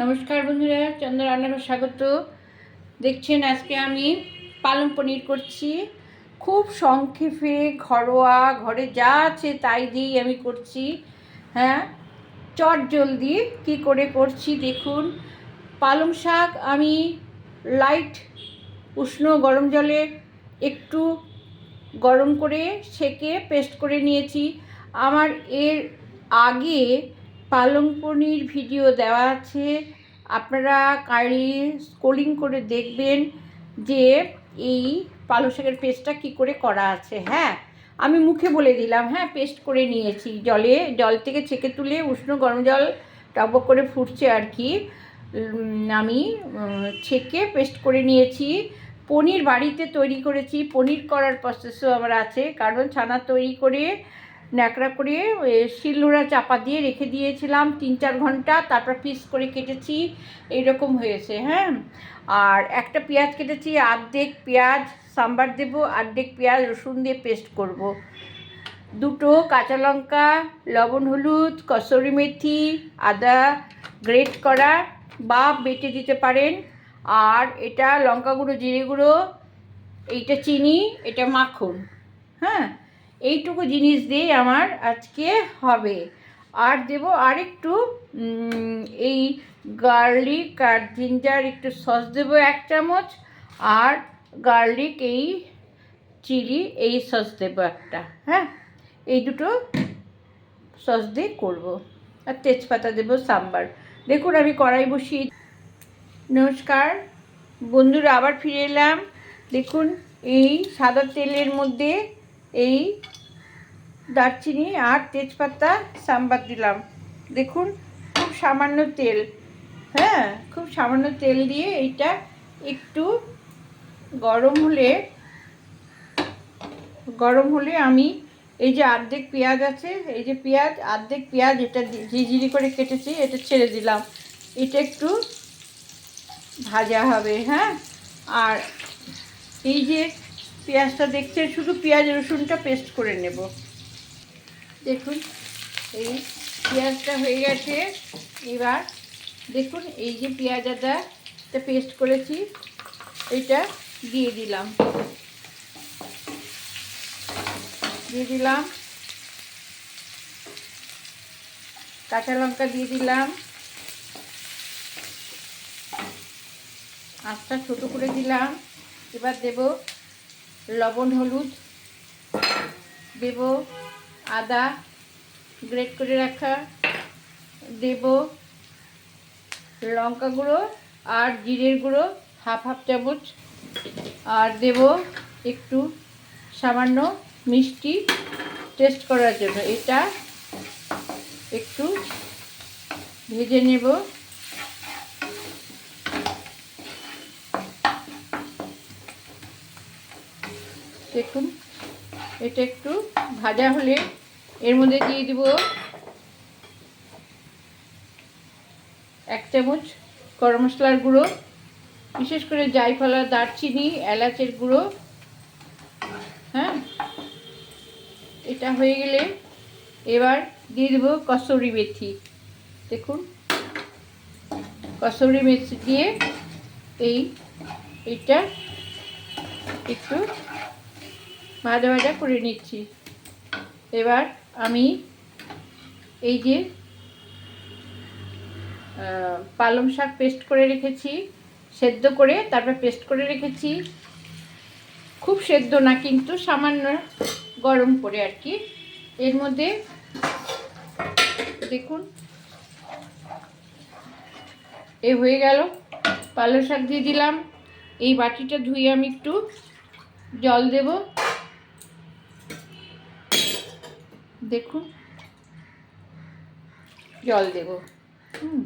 নমস্কার বন্ধুরা, চন্দ্র রান্নাঘর স্বাগত। দেখছেন আজকে আমি পালং পনির করছি। খুব সংক্ষেপে, ঘরোয়া, ঘরে যা আছে তাই দিয়েই আমি করছি। হ্যাঁ চট জলদি কী করে করছি দেখুন। পালং শাক আমি লাইট উষ্ণ গরম জলে একটু গরম করে সেকে পেস্ট করে নিয়েছি। আমার এর আগে পালং পনির ভিডিও দেওয়া আছে। আপনারা কাইন্ডলি স্কোলিং করে দেখবেন যে এই পালং শাকের পেস্টটা কী করে করা আছে। হ্যাঁ আমি মুখে বলে দিলাম। হ্যাঁ পেস্ট করে নিয়েছি জলে। জল থেকে ছেঁকে তুলে উষ্ণ গরম জল টকবক করে ফুটছে আর কি। আমি ছেঁকে পেস্ট করে নিয়েছি। পনির বাড়িতে তৈরি করেছি। পনির করার প্রসেসও আমার আছে। কারণ ছানা তৈরি করে ন্যাকড়া করে শিলনোড়া চাপা দিয়ে রেখে দিয়েছিলাম তিন চার ঘণ্টা, তারপর পিস করে কেটেছি, এইরকম হয়েছে হ্যাঁ। আর একটা পেঁয়াজ কেটেছি, আর্ধেক পেঁয়াজ, সাম্বার দেবো, আর্ধেক পেঁয়াজ, রসুন দিয়ে পেস্ট করব। দুটো কাঁচা লঙ্কা, লবণ, হলুদ, কসুরি মেথি, আদা গ্রেট করা বা বেটে দিতে পারেন। আর এটা লঙ্কা গুঁড়ো, জিরে গুঁড়ো, এইটা চিনি, এটা মাখন হ্যাঁ। এইটুকু জিনিস দিয়েই আমার আজকে হবে। আর দেবো আর একটু এই গার্লিক আর জিঞ্জার একটু সস দেবো এক চামচ, আর গার্লিক এই চিলি এই সস দেবো একটা হ্যাঁ? এই দুটো সস দিয়ে করব। আর তেজপাতা দেবো সাম্বার। দেখুন আমি কড়াই বসিয়ে নমস্কার। বন্ধুরা, আবার ফিরে এলাম। দেখুন, এই সাদা তেলের মধ্যে এই দারচিনি আর তেজপাতা, সাম্বার দিলাম। দেখুন, খুব সামান্য তেল। হ্যাঁ খুব সামান্য তেল দিয়ে এইটা একটু গরম হলে গরম হলে আমি এই যে অর্ধেক পেঁয়াজ আছে, এই যে পেঁয়াজ অর্ধেক পেঁয়াজ এটা ঝিঝিরি করে কেটেছি, এটা ছেড়ে দিলাম। এটা একটু ভাজা হবে হ্যাঁ? আর এই যে পেঁয়াজটা দেখছেন, শুধু পেঁয়াজ রসুনটা পেস্ট করে নেব। দেখুন, এই পেঁয়াজটা হয়ে গেছে। এবার দেখুন, এই যে পেঁয়াজ আদা এটা পেস্ট করেছি, এটা দিয়ে দিলাম। দিয়ে দিলাম। কাঁচা লঙ্কা দিয়ে দিলাম। আঁচটা ছোটো করে দিলাম। এবার দেব লবণ, হলুদ দেব। আদা গ্রেট করে রাখা। দেব লঙ্কা গুঁড়ো আর জিরের গুঁড়ো হাফ হাফ চামচ। আর দেব একটু সামান্য মিষ্টি টেস্ট করার জন্য। এটা একটু ভেজে নেব। দেখুন এটা একটু ভাজা হলে এর মধ্যে দিয়ে দিব এক চামচ গরম মশলার গুঁড়ো, বিশেষ করে জায়ফলা, দারচিনি, এলাচের গুঁড়ো হ্যাঁ? এটা হয়ে গেলে এবার দিয়ে দেবো কসুরি মেথি। দেখুন, কসুরি মেথি দিয়ে এই, এইটা একটু ভাজা ভাজা করে নিচ্ছি। এবার আমি এই যে পালং শাক পেস্ট করে রেখেছি, সেদ্ধ করে তারপর পেস্ট করে রেখেছি। খুব সেদ্ধ না, কিন্তু সামান্য গরম করে আর কি। এর মধ্যে দেখুন, এ হয়ে গেল। পালং শাক দিয়ে দিলাম। এই বাটিটা ধুয়ে আমি একটু জল দেব। দেখুন। জল দেব। হুম।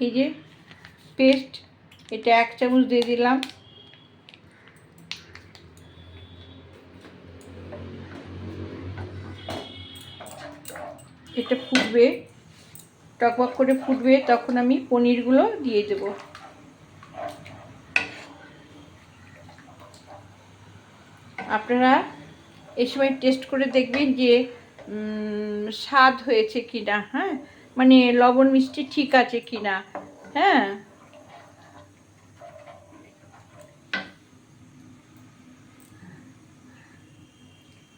এই যে পেস্ট এটা এক চামচ দিয়ে দিলাম। এটা ফুটবে। টকবক করে ফুটবে, তখন আমি পনিরগুলো দিয়ে দেব। আপনারা এই সময় টেস্ট করে দেখবেন যে স্বাদ হয়েছে কি না হ্যাঁ? মানে লবণ মিষ্টি ঠিক আছে কি না হ্যাঁ?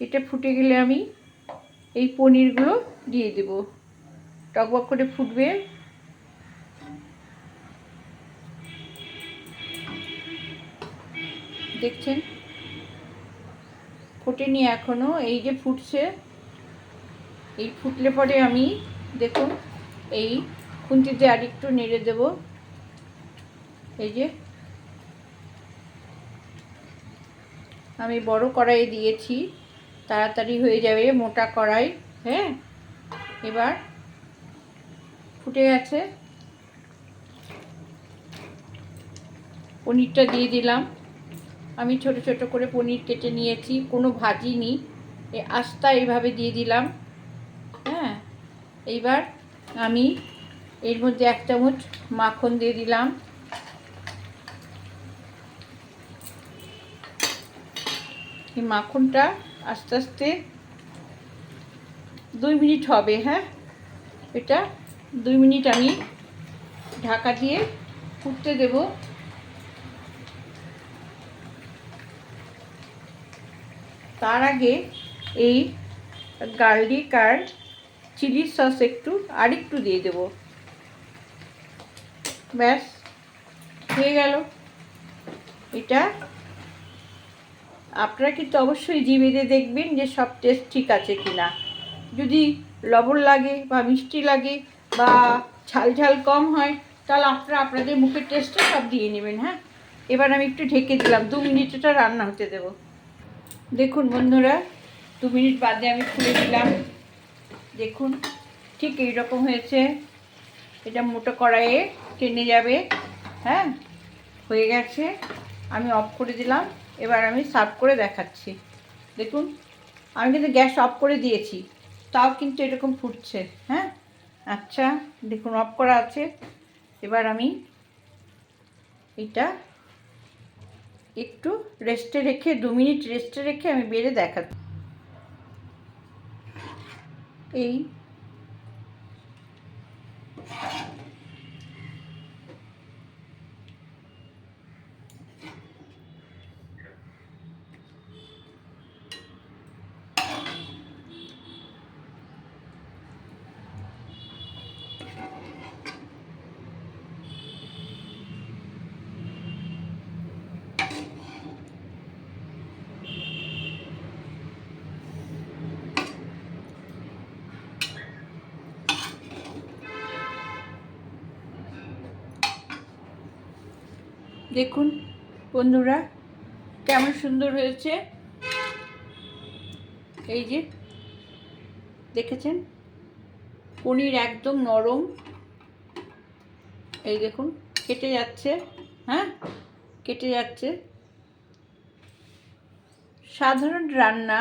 এটা ফুটে গেলে আমি এই পনিরগুলো দিয়ে দেব। টকবক করে ফুটবে। দেখছেন? ফোটেনি এখনও, এই যে ফুটছে, এই ফুটলে পরে আমি, দেখুন, এই খুন্তিতে আরেকটু নেড়ে দেব। এই যে, আমি বড় কড়াই দিয়েছি, তাড়াতাড়ি হয়ে যাবে মোটা কড়াই হ্যাঁ? এবার ফুটে গেছে। পনিরটা দিয়ে দিলাম। আমি ছোট ছোট করে পনির কেটে নিয়েছি, কোনো ভাজিনি এ আস্তা এইভাবে দিয়ে দিলাম। হ্যাঁ এইবার আমি এর মধ্যে এক চামচ মাখন দিয়ে দিলাম। এই মাখনটা আস্তে আস্তে দুই মিনিট হবে হ্যাঁ? এটা দুই মিনিট আমি ঢাকা দিয়ে ফুটতে দেব। তার আগে এই গার্লিক আর চিলি সস একটু আরেকটু দিয়ে দেব। ব্যাস, হয়ে গেল। এটা আপনারা কিন্তু অবশ্যই জিভে দেখবেন যে সব টেস্ট ঠিক আছে কি না যদি লবণ লাগে বা মিষ্টি লাগে বা ঝাল ঝাল কম হয়, তাহলে আপনারা আপনাদের মুখের টেস্টে সব দিয়ে নেবেন হ্যাঁ? এবার আমি একটু ঢেকে দিলাম, দু মিনিট এটা রান্না হতে দেব। দেখুন বন্ধুরা, দু মিনিট বাদে আমি খুলে দিলাম। দেখুন, ঠিক এই রকম হয়েছে। এটা মোটো কড়াইয়ে টেনে যাবে হ্যাঁ? হয়ে গেছে। আমি অফ করে দিলাম, এবার আমি সার্ভ করে দেখাচ্ছি। দেখুন, আমি কিন্তু গ্যাস অফ করে দিয়েছি। তাও কিন্তু এরকম ফুটছে হ্যাঁ? আচ্ছা দেখুন অফ করা আছে। এবার আমি এটা একটু রেস্টে রেখে, দু মিনিট রেস্টে রেখে আমি বেড়ে দেখাচ্ছি। এই দেখুন, বন্ধুরা, কেমন সুন্দর হয়েছে। এই যে, দেখেছেন? পনির একদম নরম। এই দেখুন, কেটে যাচ্ছে হ্যাঁ? কেটে যাচ্ছে। সাধারণ রান্না,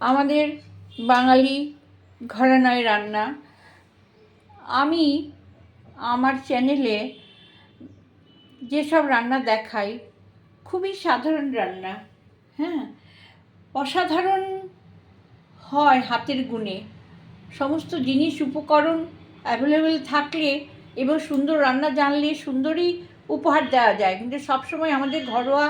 আমাদের বাঙালি ঘরানায় রান্না। আমি, আমার চ্যানেলে যেসব রান্না দেখাই, খুবই সাধারণ রান্না হ্যাঁ? অসাধারণ হয় হাতের গুণে। সমস্ত জিনিস উপকরণ অ্যাভেলেবেল থাকলে এবং সুন্দর রান্না জানলে সুন্দরই উপহার দেওয়া যায়। কিন্তু সবসময় আমাদের ঘরোয়া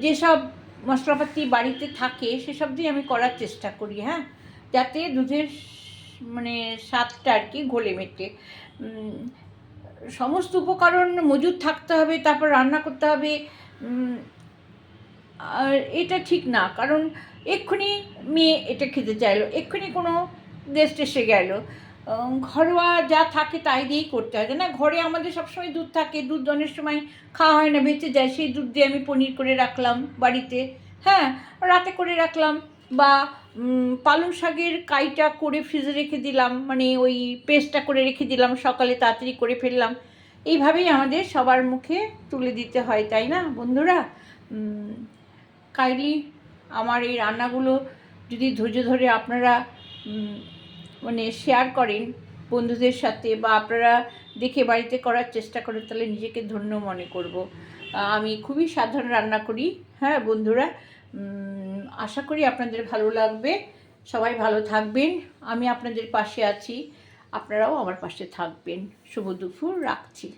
যেসব মশলাপাতি বাড়িতে থাকে, সেসব দিয়ে আমি করার চেষ্টা করি হ্যাঁ? যাতে দুধের মানে স্বাদটা আর কি ঘোলে মেটে। সমস্ত উপকরণ মজুদ থাকতে হবে, তারপর রান্না করতে হবে। আর এটা ঠিক না, কারণ এক্ষুনি মেয়ে এটা খেতে চাইলো, এক্ষুনি কোনো গেস্ট এসে গেল। ঘরোয়া যা থাকে তাই দিয়েই করতে হয়। না ঘরে আমাদের সবসময় দুধ থাকে, দুধ অনেক সময় খাওয়া হয় না, বেঁচে যায়। সেই দুধ দিয়ে আমি পনির করে রাখলাম বাড়িতে হ্যাঁ রাতে করে রাখলাম বা পালং শাকের কাইটা করে ফ্রিজে রেখে দিলাম মানে ওই পেস্টটা করে রেখে দিলাম, সকালে তাড়াতাড়ি করে ফেললাম। এইভাবেই আমাদের সবার মুখে তুলে দিতে হয়, তাই না বন্ধুরা? কাইলি, আমার এই রান্নাগুলো যদি ধৈর্য ধরে আপনারা মানে শেয়ার করেন বন্ধুদের সাথে বা আপনারা দেখে বাড়িতে করার চেষ্টা করেন, তাহলে নিজেকে ধন্য মনে করব। আমি খুবই সাধারণ রান্না করি হ্যাঁ বন্ধুরা? আশা করি আপনাদের ভালো লাগবে। সবাই ভালো থাকবেন। আমি আপনাদের পাশে আছি। আপনারাও আমার পাশে থাকবেন। শুভ দুপুর। রাখছি।